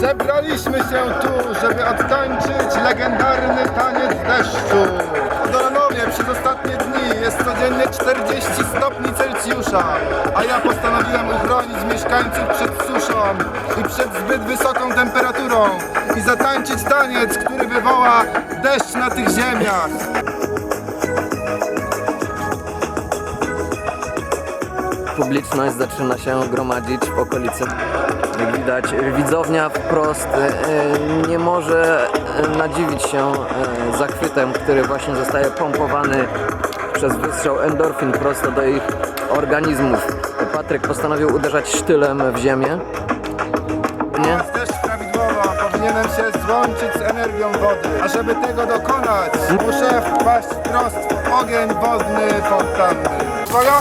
Zebraliśmy się tu, żeby odtańczyć legendarny taniec deszczu. Dolanowie przez ostatnie dni jest codziennie 40 stopni Celsjusza, a ja postanowiłem uchronić mieszkańców przed suszą i przed zbyt wysoką temperaturą i zatańczyć taniec, który wywoła deszcz na tych ziemiach. Publiczność zaczyna się gromadzić w okolicy. Jak widać, widzownia wprost e, nie może e, nadziwić się e, zachwytem, który właśnie zostaje pompowany przez wystrzał endorfin prosto do ich organizmów. Patryk postanowił uderzać sztylem w ziemię. Nie? Też prawidłowo, powinienem się złączyć z energią wody. A żeby tego dokonać, muszę wpaść wprost w ogień wodny fontanny. Uwaga!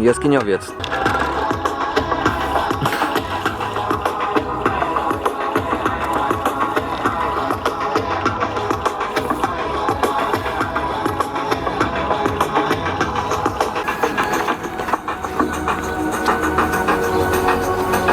Jaskiniowiec.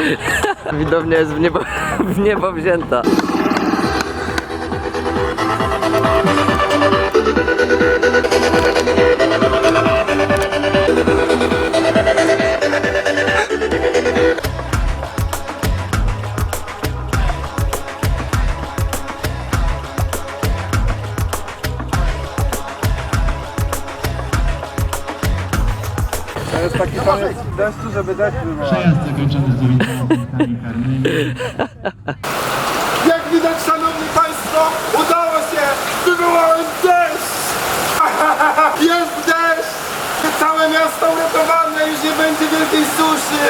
Widownia jest w niebo, w niebo wzięta. Jest taki taniec deszczu, żeby deszcz wywołać. Przejazd zakończony z dziewięcioma karnymi. Jak widać, szanowni państwo, udało się! Wywołałem deszcz! Jest deszcz! Całe miasto uratowane, już nie będzie wielkiej suszy!